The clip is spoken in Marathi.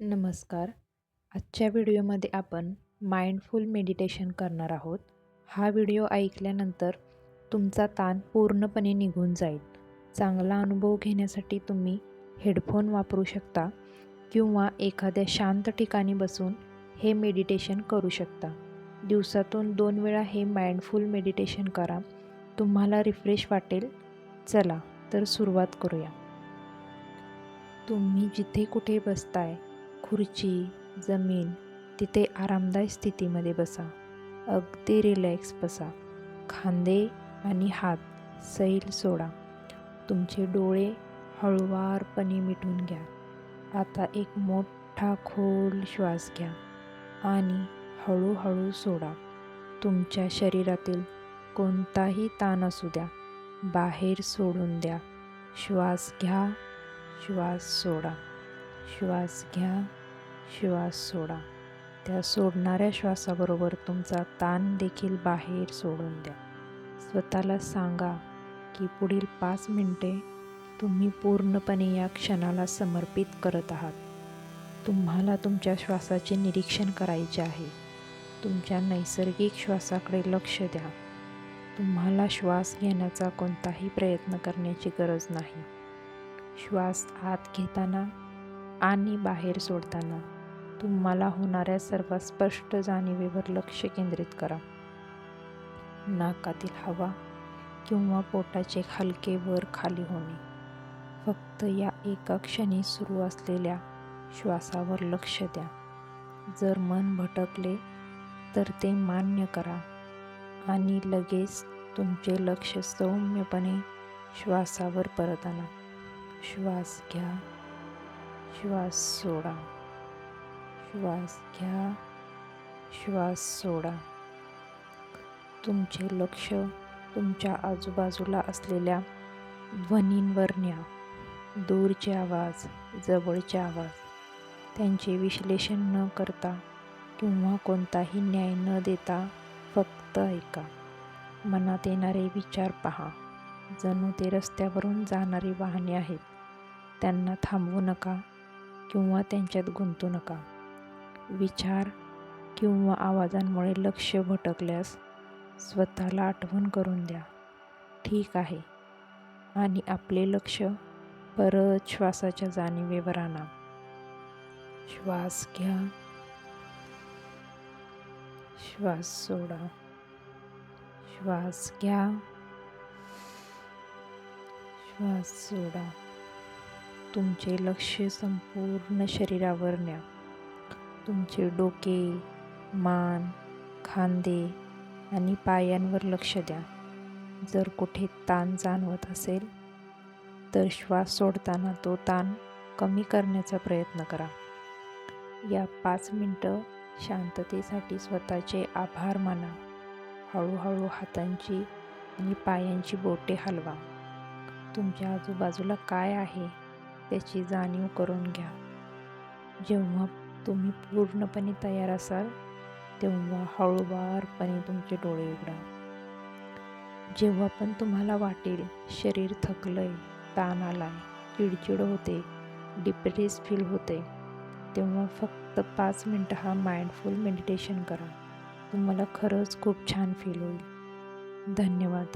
नमस्कार. आजच्या व्हिडिओमध्ये आपण माइंडफुल मेडिटेशन करणार आहोत. हा व्हिडिओ ऐकल्यानंतर तुमचा ताण पूर्णपणे निघून जाईल. चांगला अनुभव घेण्यासाठी तुम्ही हेडफोन वापरू शकता किंवा एखाद्या शांत ठिकाणी बसून हे मेडिटेशन करू शकता. दिवसातून दोन वेळा हे माइंडफुल मेडिटेशन करा. तुम्हाला रिफ्रेश वाटेल. चला तर सुरुवात करूया. तुम्ही जिथे कुठे बसताय खुर्ची जमीन तिथे आरामदायी स्थितीमध्ये बसा. अगदी रिलॅक्स बसा. खांदे आणि हात सैल सोडा. तुमचे डोळे हळुवारपणे मिटून घ्या. आता एक मोठा खोल श्वास घ्या आणि हळूहळू सोडा. तुमच्या शरीरातील कोणताही ताण असू द्या. बाहेर सोडून द्या. श्वास घ्या. श्वास सोडा. श्वास घ्या. श्वास सोडा. त्या सोडणाऱ्या श्वासाबरोबर तुमचा ताण देखील बाहेर सोडून द्या. स्वतःला सांगा की पुढील पाच मिनटे तुम्ही पूर्णपणे या क्षणाला समर्पित करत आहात. तुम्हाला तुमच्या श्वासाचे निरीक्षण करायचे आहे. तुमच्या नैसर्गिक श्वासाकडे लक्ष द्या. तुम्हाला श्वास घेण्याचा कोणताही प्रयत्न करण्याची गरज नाही. श्वास आत घेताना आणि बाहेर सोडताना तुम्हाला होणाऱ्या सर्व स्पष्ट जाणीवेवर लक्ष केंद्रित करा. नाकातील हवा किंवा पोटाचे हलके वर खाली होणे. फक्त या एका क्षणी सुरू असलेल्या श्वासावर लक्ष द्या. जर मन भटकले तर ते मान्य करा आणि लगेच तुमचे लक्ष सौम्यपणे श्वासावर परत आणा. श्वास घ्या. श्वास सोडा. श्वास घ्या. श्वास सोडा. तुमचे लक्ष तुमच्या आजूबाजूला असलेल्या ध्वनींवर न्या. दूरचे आवाज जवळचे आवाज. त्यांचे विश्लेषण न करता किंवा कोणताही न्याय न देता फक्त ऐका. मनात येणारे विचार पहा. जणू ते रस्त्यावरून जाणारी वाहने आहेत. त्यांना थांबवू नका किंवा त्यांच्यात गुंतू नका. विचार किंवा आवाजांमुळे लक्ष भटकल्यास स्वतःला आठवण करून द्या. ठीक आहे. आणि आपले लक्ष परत श्वासाच्या जाणीवेवर आणा. श्वास घ्या. श्वास सोडा. श्वास घ्या. श्वास सोडा. तुमचे लक्ष संपूर्ण शरीरावर न्या. तुमचे डोके मान खांदे आणि पायांवर लक्ष द्या. जर कुठे ताण जाणवत असेल तर श्वास सोडताना तो ताण कमी करण्याचा प्रयत्न करा. या पाच मिनटं शांततेसाठी स्वतःचे आभार माना. हळूहळू हातांची आणि पायांची बोटे हलवा. तुमच्या आजूबाजूला काय आहे त्याची जाणीव करून घ्या. जेव्हा तुम्ही पूर्णपणे तयार असाल तेव्हा हळूवारपणे तुमचे डोळे उघडा. जेव्हा पण तुम्हाला वाटेल शरीर थकलंय ताण आलाय चिडचिड होते डिप्रेस फील होते तेव्हा फक्त पाच मिनटं हा माइंडफुल मेडिटेशन करा. तुम्हाला खरंच खूप छान फील होईल. धन्यवाद.